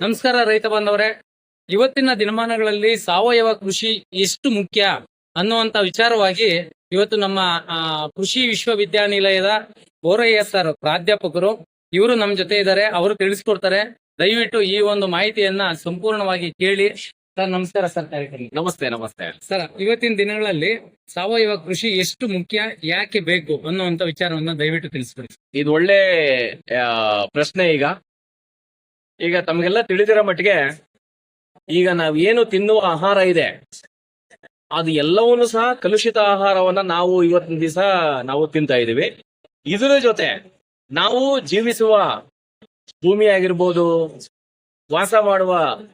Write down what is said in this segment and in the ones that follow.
ನಮಸ್ಕಾರ ರೈತ ಬಾಂಧವರೇ. ಇವತ್ತಿನ ದಿನಮಾನಗಳಲ್ಲಿ ಸಾವಯವ ಕೃಷಿ ಎಷ್ಟು ಮುಖ್ಯ ಅನ್ನುವಂತ ವಿಚಾರವಾಗಿ ಇವತ್ತು ನಮ್ಮ ಕೃಷಿ ವಿಶ್ವವಿದ್ಯಾನಿಲಯದ ಬೋರಯ್ಯ ಸರ್ ಪ್ರಾಧ್ಯಾಪಕರು ಇವರು ನಮ್ಮ ಜೊತೆ ಇದ್ದಾರೆ. ಅವರು ತಿಳಿಸ್ಕೊಡ್ತಾರೆ. ದಯವಿಟ್ಟು ಈ ಒಂದು ಮಾಹಿತಿಯನ್ನ ಸಂಪೂರ್ಣವಾಗಿ ಕೇಳಿ. ಸರ್ ನಮಸ್ಕಾರ ಸರ್ ನಮಸ್ತೆ ನಮಸ್ತೆ. ಸರ್ ಇವತ್ತಿನ ದಿನಗಳಲ್ಲಿ ಸಾವಯವ ಕೃಷಿ ಎಷ್ಟು ಮುಖ್ಯ ಯಾಕೆ ಬೇಕು ಅನ್ನುವಂತ ವಿಚಾರವನ್ನ ದಯವಿಟ್ಟು ತಿಳಿಸ್ಕೊಡಿ. ಇದು ಒಳ್ಳೆ ಪ್ರಶ್ನೆ ಈಗ. ಈಗ ತಮಗೆಲ್ಲ ತಿಳಿದಿರೋ ಮಟ್ಟಿಗೆ ಈಗ ನಾವು ಏನು ತಿನ್ನುವ ಆಹಾರ ಇದೆ, ಅದು ಎಲ್ಲವನ್ನು ಸಹ ಕಲುಷಿತ ಆಹಾರವನ್ನ ನಾವು ಇವತ್ತಿನ ದಿವಸ ನಾವು ತಿಂತಾ ಇದೀವಿ ಇದರ ಜೊತೆ ನಾವು ಜೀವಿಸುವ ಭೂಮಿ ಆಗಿರ್ಬೋದು, ವಾಸ ಮಾಡುವ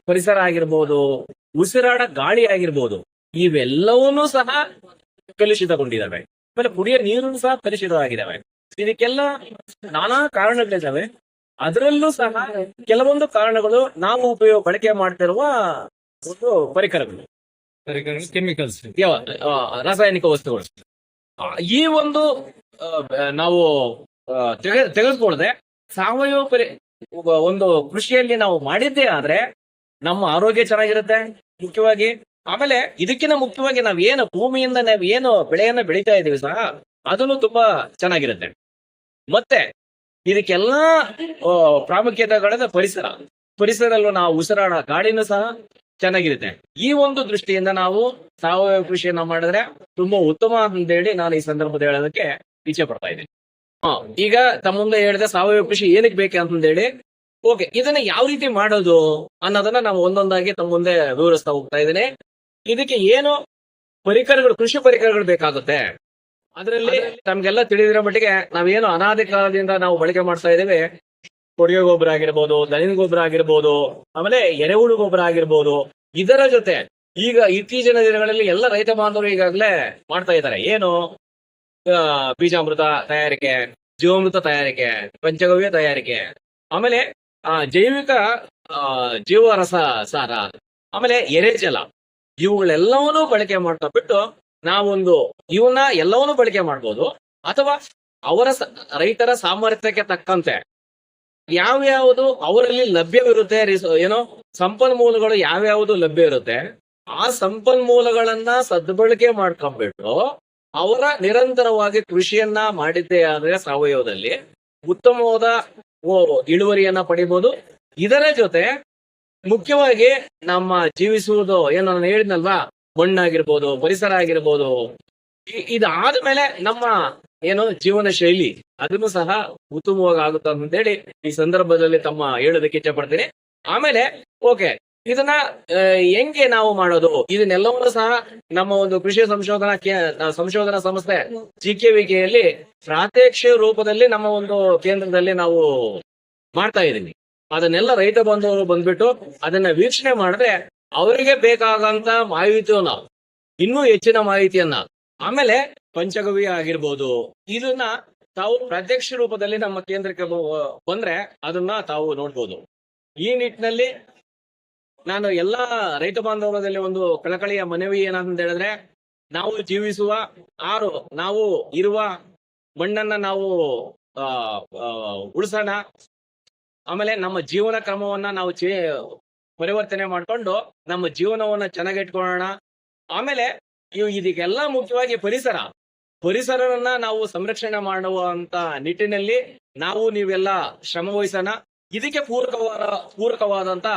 ಪರಿಸರ ಆಗಿರ್ಬೋದು, ಉಸಿರಾಡ ಗಾಳಿ ಆಗಿರ್ಬೋದು, ಇವೆಲ್ಲವನ್ನೂ ಸಹ ಕಲುಷಿತಗೊಂಡಿದ್ದಾವೆ. ಆಮೇಲೆ ಕುಡಿಯ ನೀರು ಸಹ ಕಲುಷಿತವಾಗಿದ್ದಾವೆ. ಇದಕ್ಕೆಲ್ಲ ನಾನಾ ಕಾರಣಗಳಿದ್ದಾವೆ. ಅದರಲ್ಲೂ ಸಹ ಕೆಲವೊಂದು ಕಾರಣಗಳು ನಾವು ಉಪಯೋಗ ಬಳಕೆ ಮಾಡ್ತಿರುವ ಒಂದು ಪರಿಕರಗಳು. ಕೆಮಿಕಲ್ಸ್ ರಾಸಾಯನಿಕ ವಸ್ತುಗಳು. ಈ ಒಂದು ನಾವು ತೆಗೆದುಕೊಳ್ಳದೆ ಸಾವಯವ ಪರಿ ಒಂದು ಕೃಷಿಯಲ್ಲಿ ನಾವು ಮಾಡಿದ್ದೇ ಆದ್ರೆ ನಮ್ಮ ಆರೋಗ್ಯ ಚೆನ್ನಾಗಿರುತ್ತೆ ಮುಖ್ಯವಾಗಿ. ಆಮೇಲೆ ಇದಕ್ಕಿಂತ ಮುಖ್ಯವಾಗಿ ನಾವ್ ಏನು ಭೂಮಿಯಿಂದ ನಾವ್ ಏನು ಬೆಳೆಯನ್ನ ಬೆಳೀತಾ ಇದೀವಿ ಸಹ ಅದನ್ನು ತುಂಬಾ ಚೆನ್ನಾಗಿರುತ್ತೆ. ಮತ್ತೆ ಇದಕ್ಕೆಲ್ಲ ಪ್ರಾಮುಖ್ಯತೆ ಪ್ರಾಮುಖ್ಯತೆಗಳನ್ನ ಪರಿಸರ. ಪರಿಸರದಲ್ಲೂ ನಾವು ಉಸಿರಾಡ ಗಾಳಿನೂ ಸಹ ಚೆನ್ನಾಗಿರುತ್ತೆ. ಈ ಒಂದು ದೃಷ್ಟಿಯಿಂದ ನಾವು ಸಾವಯವ ಕೃಷಿಯನ್ನ ಮಾಡಿದ್ರೆ ತುಂಬಾ ಉತ್ತಮ ಅಂತ ಹೇಳಿ ನಾನು ಈ ಸಂದರ್ಭದಲ್ಲಿ ಹೇಳೋದಕ್ಕೆ ಇಚ್ಛೆ ಪಡ್ತಾ ಇದ್ದೀನಿ. ಹಾ, ಈಗ ತಮ್ಮ ಮುಂದೆ ಹೇಳಿದೆ ಸಾವಯವ ಕೃಷಿ ಏನಕ್ಕೆ ಬೇಕು ಅಂತಂದೇಳಿ, ಓಕೆ, ಇದನ್ನ ಯಾವ ರೀತಿ ಮಾಡೋದು ಅನ್ನೋದನ್ನ ನಾವು ಒಂದೊಂದಾಗಿ ತಮ್ಮ ಮುಂದೆ ವಿವರಿಸ್ತಾ ಹೋಗ್ತಾ ಇದ್ದೀನಿ. ಇದಕ್ಕೆ ಏನು ಪರಿಕರಗಳು, ಕೃಷಿ ಪರಿಕರಗಳು ಬೇಕಾಗುತ್ತೆ? ಅದರಲ್ಲಿ ನಮ್ಗೆಲ್ಲ ತಿಳಿದಿರೋ ಮಟ್ಟಿಗೆ ನಾವೇನು ಅನಾದಿ ಕಾಲದಿಂದ ನಾವು ಬಳಕೆ ಮಾಡ್ತಾ ಇದ್ದೇವೆ. ಕೊಡುಗೆ ಗೊಬ್ಬರ ಆಗಿರ್ಬೋದು ದನಿನ ಗೊಬ್ಬರ ಆಗಿರ್ಬೋದು, ಆಮೇಲೆ ಎರೆಹುಳು ಗೊಬ್ಬರ ಆಗಿರ್ಬೋದು, ಇದರ ಜೊತೆ ಈಗ ಇತ್ತೀಚಿನ ದಿನಗಳಲ್ಲಿ ಎಲ್ಲ ರೈತ ಬಾಂಧವರು ಈಗಾಗಲೇ ಮಾಡ್ತಾ ಇದ್ದಾರೆ. ಏನು? ಬೀಜಾಮೃತ ತಯಾರಿಕೆ, ಜೀವಾಮೃತ ತಯಾರಿಕೆ, ಪಂಚಗವ್ಯ ತಯಾರಿಕೆ, ಆಮೇಲೆ, ಆ, ಜೈವಿಕ ಜೀವರಸ ಸಾರ, ಆಮೇಲೆ ಎರೆಜಲ ಇವುಗಳೆಲ್ಲವನ್ನೂ ಬಳಕೆ ಮಾಡ್ತಾ ಬಿಟ್ಟು ನಾವೊಂದು ಇವನ್ನ ಎಲ್ಲವನ್ನೂ ಬಳಕೆ ಮಾಡ್ಬೋದು. ಅಥವಾ ಅವರ ರೈತರ ಸಾಮರ್ಥ್ಯಕ್ಕೆ ತಕ್ಕಂತೆ. ಯಾವ್ಯಾವುದು ಅವರಲ್ಲಿ ಲಭ್ಯವಿರುತ್ತೆ ಏನೋ ಸಂಪನ್ಮೂಲಗಳು ಯಾವ್ಯಾವುದು ಲಭ್ಯ ಇರುತ್ತೆ ಆ ಸಂಪನ್ಮೂಲಗಳನ್ನ ಸದ್ಬಳಕೆ ಮಾಡ್ಕೊಂಡ್ಬಿಟ್ಟು ಅವರ ನಿರಂತರವಾಗಿ ಕೃಷಿಯನ್ನ ಮಾಡಿದ್ದೇ ಆದ್ರೆ ಸಾವಯವದಲ್ಲಿ ಉತ್ತಮವಾದ ಇಳುವರಿಯನ್ನ ಪಡಿಬಹುದು ಇದರ ಜೊತೆ ಮುಖ್ಯವಾಗಿ ನಮ್ಮ ಜೀವಿಸುವುದು, ಏನು ನಾನು ಹೇಳಿದ್ನಲ್ವಾ? ಮಣ್ಣಾಗಿರ್ಬೋದು, ಪರಿಸರ ಆಗಿರ್ಬೋದು. ಇದಾದ ಇದಾದ್ಮೇಲೆ ನಮ್ಮ ಏನು ಜೀವನ ಶೈಲಿ, ಅದನ್ನು ಸಹ ಉತ್ತಮವಾಗಿ ಆಗುತ್ತೆ ಅಂತೇಳಿ ಈ ಸಂದರ್ಭದಲ್ಲಿ ತಮ್ಮ ಹೇಳೋದಕ್ಕೆ ಇಚ್ಛೆ ಪಡ್ತೀನಿ ಆಮೇಲೆ, ಓಕೆ, ಇದನ್ನ ಹೆಂಗೆ ನಾವು ಮಾಡೋದು? ಇದನ್ನೆಲ್ಲವನ್ನೂ ಸಹ ನಮ್ಮ ಒಂದು ಕೃಷಿ ಸಂಶೋಧನಾ ಕೇ- ಸಂಶೋಧನಾ ಸಂಸ್ಥೆ ಕೆಯಲ್ಲಿ ಪ್ರಾತ್ಯಕ್ಷ ರೂಪದಲ್ಲಿ ನಮ್ಮ ಒಂದು ಕೇಂದ್ರದಲ್ಲಿ ನಾವು ಮಾಡ್ತಾ ಇದ್ದೀನಿ ಅದನ್ನೆಲ್ಲ ರೈತ ಬಾಂಧವರು ಬಂದ್ಬಿಟ್ಟು ಅದನ್ನ ವೀಕ್ಷಣೆ ಮಾಡಿದ್ರೆ ಅವರಿಗೆ ಮಾಹಿತಿಯು ನಾವು. ಇನ್ನೂ ಹೆಚ್ಚಿನ ಮಾಹಿತಿಯನ್ನ ಆಮೇಲೆ ಪಂಚಗವಿ ಆಗಿರ್ಬೋದು, ಇದನ್ನ ತಾವು ಪ್ರತ್ಯಕ್ಷ ರೂಪದಲ್ಲಿ ನಮ್ಮ ಕೇಂದ್ರಕ್ಕೆ ಬಂದ್ರೆ ಅದನ್ನ ತಾವು ನೋಡ್ಬೋದು. ಈ ನಿಟ್ಟಿನಲ್ಲಿ ನಾನು ಎಲ್ಲಾ ರೈತ ಬಾಂಧವರದಲ್ಲಿ ಒಂದು ಕಳಕಳಿಯ ಮನವಿ ಏನಂತ ಹೇಳಿದ್ರೆ, ನಾವು ಜೀವಿಸುವ, ಆರು ನಾವು ಇರುವ ಮಣ್ಣನ್ನ ನಾವು ಉಳಿಸೋಣ. ಆಮೇಲೆ ನಮ್ಮ ಜೀವನ ಕ್ರಮವನ್ನ ನಾವು ಚೇ ಪರಿವರ್ತನೆ ಮಾಡ್ಕೊಂಡು ನಮ್ಮ ಜೀವನವನ್ನ ಚೆನ್ನಾಗಿಟ್ಕೊಳ್ಳೋಣ. ಆಮೇಲೆ ಇವು ಇದಕ್ಕೆಲ್ಲ ಮುಖ್ಯವಾಗಿ ಪರಿಸರ. ಪರಿಸರವನ್ನ ನಾವು ಸಂರಕ್ಷಣೆ ಮಾಡುವಂತ ನಿಟ್ಟಿನಲ್ಲಿ ನಾವು ನೀವೆಲ್ಲ ಶ್ರಮ ವಹಿಸೋಣ. ಇದಕ್ಕೆ ಪೂರಕವಾದ, ಪೂರಕವಾದಂತ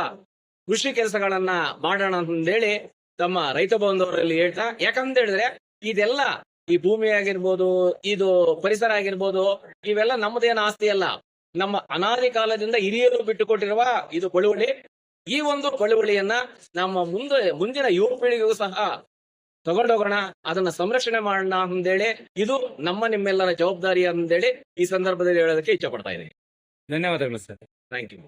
ಕೃಷಿ ಕೆಲಸಗಳನ್ನ ಮಾಡೋಣ ಅಂತಂದೇಳಿ ತಮ್ಮ ರೈತ ಬಾಂಧವರಲ್ಲಿ ಹೇಳ್ತಾ, ಯಾಕಂತ ಹೇಳಿದ್ರೆ ಇದೆಲ್ಲ ಈ ಭೂಮಿ ಆಗಿರ್ಬೋದು, ಇದು ಪರಿಸರ ಆಗಿರ್ಬೋದು, ಇವೆಲ್ಲ ನಮ್ಮದೇನು ಆಸ್ತಿ ಅಲ್ಲ. ನಮ್ಮ ಅನಾದಿ ಕಾಲದಿಂದ ಹಿರಿಯರು ಬಿಟ್ಟುಕೊಟ್ಟಿರುವ ಇದು ಬಳುವಳಿ ಈ ಒಂದು ಬಳುವಳಿಯನ್ನ ನಮ್ಮ ಮುಂದೆ ಮುಂದಿನ ಯುವ ಪೀಳಿಗೆಗೂ ಸಹ ತಗೊಂಡೋಗೋಣ ಅದನ್ನ ಸಂರಕ್ಷಣೆ ಮಾಡೋಣ ಅಂದೇಳಿ ಇದು ನಮ್ಮ ನಿಮ್ಮೆಲ್ಲರ ಜವಾಬ್ದಾರಿ ಅಂದೇಳಿ ಈ ಸಂದರ್ಭದಲ್ಲಿ ಹೇಳೋದಕ್ಕೆ ಇಚ್ಛೆ ಪಡ್ತಾ ಇದ್ದೀನಿ ಧನ್ಯವಾದಗಳು ಸರ್. Thank you